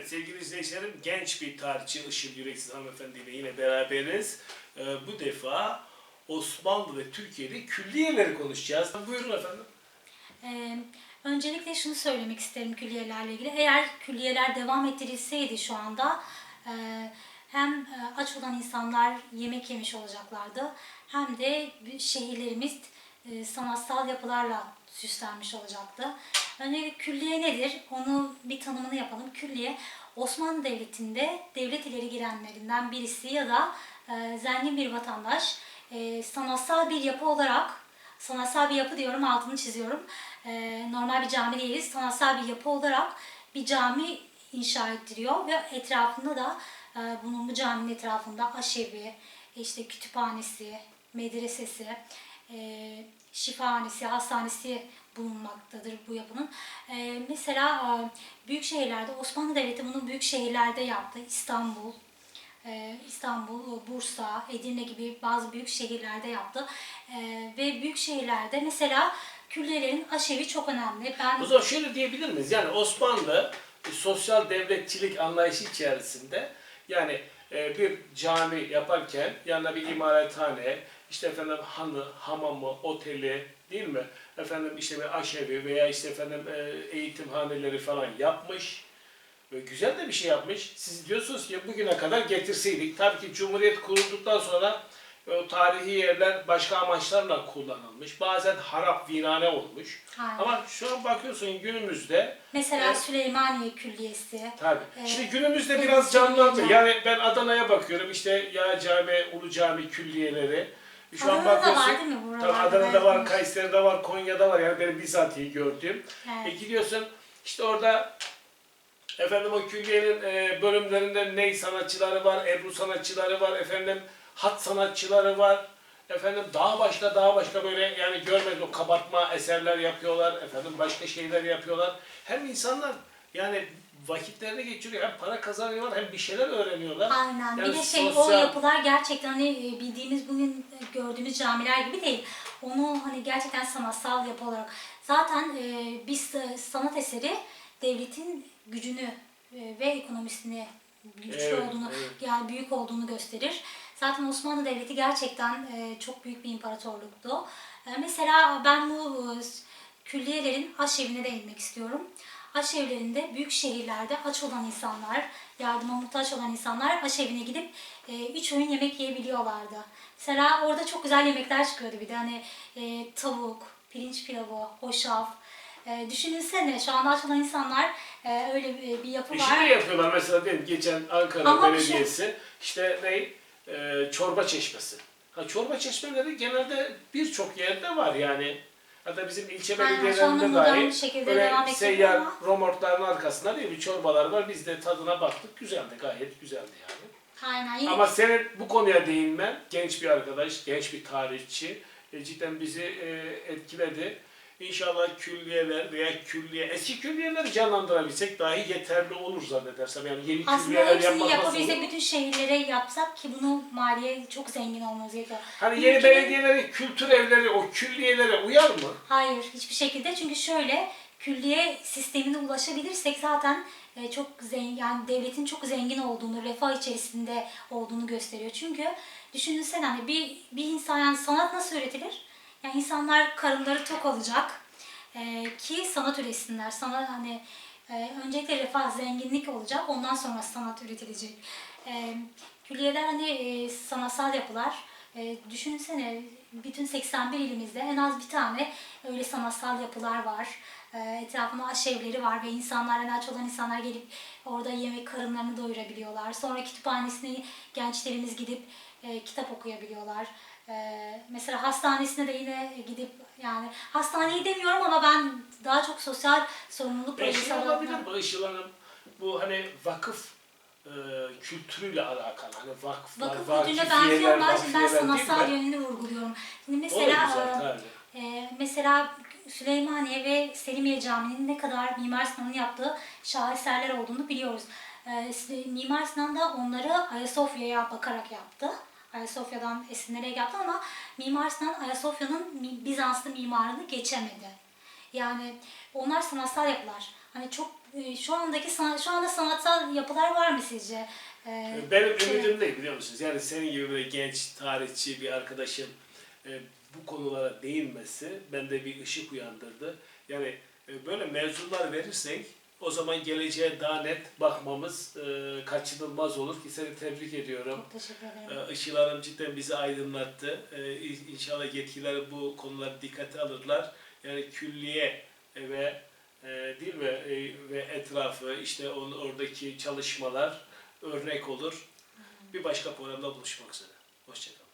Evet sevgili izleyicilerim genç bir tarihçi Işıl Yüreksiz hanımefendi ile yine beraberiz. Ee, bu defa Osmanlı ve Türkiye'de külliyeleri konuşacağız. Buyurun efendim. Ee, öncelikle şunu söylemek isterim külliyelerle ilgili. Eğer külliyeler devam ettirilseydi şu anda e, hem e, aç olan insanlar yemek yemiş olacaklardı hem de şehirlerimiz e, sanatsal yapılarla süslenmiş olacaktı. Öncelikle külliye nedir? Onu bir tanımını yapalım. Külliye Osmanlı Devleti'nde devlet ileri girenlerinden birisi ya da e, zengin bir vatandaş e, sanatsal bir yapı olarak sanatsal bir yapı diyorum altını çiziyorum. Normal bir cami değiliz. Sanatsal bir yapı olarak bir cami inşa ettiriyor ve etrafında da bunun bu caminin etrafında aşevi, işte kütüphanesi, medresesi, e, şifahanesi, hastanesi bulunmaktadır bu yapının. E, mesela e, büyük şehirlerde Osmanlı Devleti bunu büyük şehirlerde yaptı. İstanbul, ee, İstanbul, Bursa, Edirne gibi bazı büyük şehirlerde yaptı. Ee, ve büyük şehirlerde mesela külliyelerin aşevi çok önemli. Ben O zaman şöyle diyebilir miyiz? Yani Osmanlı e, sosyal devletçilik anlayışı içerisinde yani e, bir cami yaparken yanına bir imarathane, işte efendim hanı, hamamı, oteli değil mi? Efendim işte bir aşevi veya işte efendim e, eğitimhaneleri falan yapmış. Ve güzel de bir şey yapmış. Siz diyorsunuz ki bugüne kadar getirseydik. Tabii ki Cumhuriyet kurulduktan sonra e, o tarihi yerler başka amaçlarla kullanılmış. Bazen harap, virane olmuş. Aynen. Ama şu an bakıyorsun günümüzde mesela Evet. Süleymaniye Külliyesi. tabii. Evet. Şimdi günümüzde Evet, biraz canlandı. Yani ben Adana'ya bakıyorum işte ya cami, ulu cami külliyeleri. Şu an Adana'da da bakıyorsun. var değil mi buralarda? Tabii Adana'da var? Kayseri'de var, Konya'da var. Yani benim bizatihi gördüğüm. Evet. E gidiyorsun işte orada efendim o külliyenin e, bölümlerinde ney sanatçıları var, ebru sanatçıları var, efendim hat sanatçıları var. Efendim daha başka daha başka böyle yani görmedim o kabartma eserler yapıyorlar. Efendim başka şeyler yapıyorlar. Hem insanlar yani vakitlerini geçiriyor. Hem para kazanıyorlar hem bir şeyler öğreniyorlar. Aynen. Yani bir de şey o sosyal- yapılar gerçekten hani e, bildiğimiz bugün gördüğümüz camiler gibi değil. Onu hani gerçekten sanatsal yapı olarak. Zaten e, biz e, sanat eseri devletin gücünü e, ve ekonomisini güçlü Evet, olduğunu evet. yani büyük olduğunu gösterir. Zaten Osmanlı Devleti gerçekten e, çok büyük bir imparatorluktu. E, mesela ben bu e, külliyelerin aşevine değinmek istiyorum. Aşevlerinde büyük şehirlerde aç olan insanlar, yardıma muhtaç olan insanlar aşevine gidip e, üç öğün yemek yiyebiliyorlardı. Mesela orada çok güzel yemekler çıkıyordu bir de hani e, tavuk, pirinç pilavı, hoşaf. E, düşünsene şu anda aç olan insanlar e, öyle bir, bir yapı var. şey yapıyorlar mesela diyelim geçen Ankara Ama şey- Belediyesi işte ne e, çorba çeşmesi. Ha çorba çeşmeleri genelde birçok yerde var yani. Hatta bizim ilçe belediyelerinde dahi böyle seyyar romortların arkasında değil mi çorbalar var. Biz de tadına baktık. Güzeldi gayet güzeldi yani. Aynen. Yine Ama senin bu konuya değinmen genç bir arkadaş, genç bir tarihçi e, cidden bizi e, etkiledi. İnşallah külliyeler veya külliye, eski külliyeleri canlandırabilsek dahi yeterli olur zannedersem. Yani yeni Aslında külliyeler hepsini yapmak nasıl yapabilsek olur? bütün şehirlere yapsak ki bunu maliye çok zengin olmamız gerekiyor. Hani yeni Ülkenin- belediyelerin kültür evleri o külliyelere uyar mı? Hayır hiçbir şekilde çünkü şöyle külliye sistemine ulaşabilirsek zaten e, çok zengin yani devletin çok zengin olduğunu, refah içerisinde olduğunu gösteriyor. Çünkü düşünsene hani bir, bir insan yani sanat nasıl üretilir? Yani insanlar karınları tok olacak e, ki sanat üretsinler. Sanat hani e, öncelikle refah, zenginlik olacak ondan sonra sanat üretilecek. E, külliyeler hani e, sanatsal yapılar. E, düşünsene bütün 81 ilimizde en az bir tane öyle sanatsal yapılar var. E, etrafında aşevleri var ve insanlar, en aç olan insanlar gelip orada yemek karınlarını doyurabiliyorlar. Sonra kütüphanesine gençlerimiz gidip e, kitap okuyabiliyorlar. E, mesela hastanesine de yine gidip yani hastaneyi demiyorum ama ben daha çok sosyal sorumluluk projesi şey olabilir mi Işıl Hanım? Bu hani vakıf e, kültürüyle alakalı. Hani vakıflar, Vakıf vakifiyeler, kültürüne benziyorlar. Şimdi ben vakifiyeler değil sanatsal yönünü vurguluyorum. Şimdi O da mesela güzel e, tabii. Ee, mesela Süleymaniye ve Selimiye Camii'nin ne kadar Mimar Sinan'ın yaptığı şaheserler olduğunu biliyoruz. Ee, Mimar Sinan da onları Ayasofya'ya bakarak yaptı. Ayasofya'dan esinlenerek yaptı ama Mimar Sinan Ayasofya'nın Bizanslı mimarını geçemedi. Yani onlar sanatsal yapılar. Hani çok e, şu andaki şu anda sanatsal yapılar var mı sizce? E, Benim şey- ümidim değil biliyor musunuz? Yani senin gibi böyle genç tarihçi bir arkadaşın e, bu konulara değinmesi bende bir ışık uyandırdı. Yani e, böyle mevzular verirsek o zaman geleceğe daha net bakmamız e, kaçınılmaz olur ki seni tebrik ediyorum. Çok teşekkür ederim. E, Işıl Hanım cidden bizi aydınlattı. E, İnşallah yetkililer bu konuları dikkate alırlar. Yani külliye ve e, değil mi E, ve etrafı işte onun oradaki çalışmalar örnek olur. Bir başka programda buluşmak üzere. Hoşçakalın.